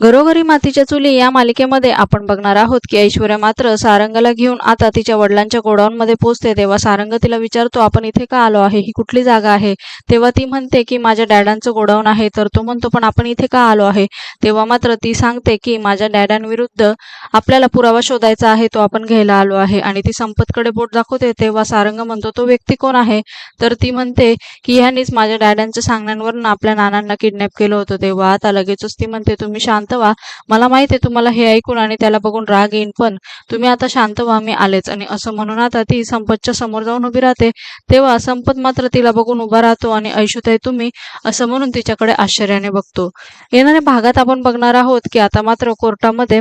घरोघरी मातीच्या चुली या मालिकेमध्ये आपण बघणार आहोत की ऐश्वर्या मात्र सारंगला घेऊन आता तिच्या वडिलांच्या गोडाऊनमध्ये पोहोचते. तेव्हा सारंग तिला विचारतो आपण इथे का आलो आहे? ही कुठली जागा आहे? तेव्हा ती म्हणते की माझ्या डॅडांचं गोडाऊन आहे. तर तो म्हणतो पण आपण इथे का आलो आहे? तेव्हा मात्र ती सांगते की माझ्या डॅडांविरुद्ध आपल्याला पुरावा शोधायचा आहे. तो आपण घ्यायला आलो आहे. आणि ती संपतकडे बोट दाखवते. तेव्हा सारंग म्हणतो तो व्यक्ती कोण आहे? तर ती म्हणते की ह्यानीच माझ्या डॅडांच्या सांगण्यांवरून आपल्या नानांना किडनॅप केलं होतं. तेव्हा आता लगेचच ती म्हणते तुम्ही शांत व्हा. मला माहिती आहे तुम्हाला हे ऐकून आणि त्याला बघून राग येईन पण तुम्ही आता शांत व्हा मी आलेच. आणि असं म्हणून आता ती संपतच्या समोर जाऊन उभी राहते. तेव्हा संपत मात्र तिला बघून उभा राहतो आणि ऐशुताई तुम्ही असं म्हणून तिच्याकडे आश्चर्याने बघतो. येणाऱ्या भागात आपण बघणार आहोत की आता मात्र कोर्टामध्ये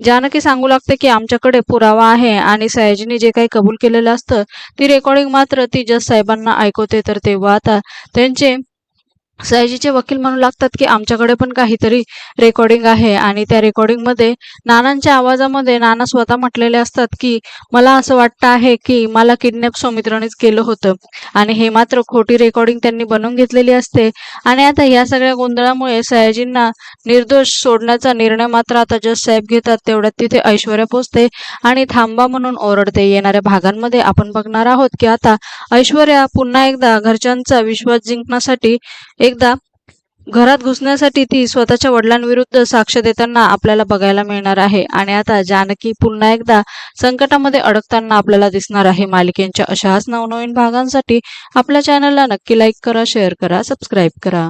जानकी सांगू लागते की आमच्याकडे पुरावा आहे आणि सयाजीने जे काही कबूल केलेलं असतं ती रेकॉर्डिंग मात्र ती जज साहेबांना ऐकवते. तर तेव्हा आता त्यांचे सयाजीचे वकील म्हणू लागतात की आमच्याकडे पण काहीतरी रेकॉर्डिंग आहे आणि त्या रेकॉर्डिंगमध्ये नानांच्या आवाजामध्ये नाना स्वतः म्हटलेले असतात की मला असं वाटतं आहे की मला किडनॅप सौमित्रानेच केलं होतं आणि हे मात्र खोटी रेकॉर्डिंग त्यांनी बनवून घेतलेली असते आणि आता या सगळ्या गोंधळामुळे सयाजींना निर्दोष सोडण्याचा निर्णय मात्र आता जज साहेब घेतात तेवढ्यात तिथे ऐश्वर्या पोचते आणि थांबा म्हणून ओरडते. येणाऱ्या भागांमध्ये आपण बघणार आहोत की आता ऐश्वर्या पुन्हा एकदा घरच्यांचा विश्वास जिंकण्यासाठी एकदा घरात घुसण्यासाठी ती स्वतःच्या वडिलांविरुद्ध साक्ष देताना आपल्याला बघायला मिळणार आहे. आणि आता जानकी पुन्हा एकदा संकटामध्ये अडकताना आपल्याला दिसणार आहे. मालिकेंच्या अशाच नवनवीन भागांसाठी आपल्या चॅनलला नक्की लाईक करा शेअर करा सबस्क्राईब करा.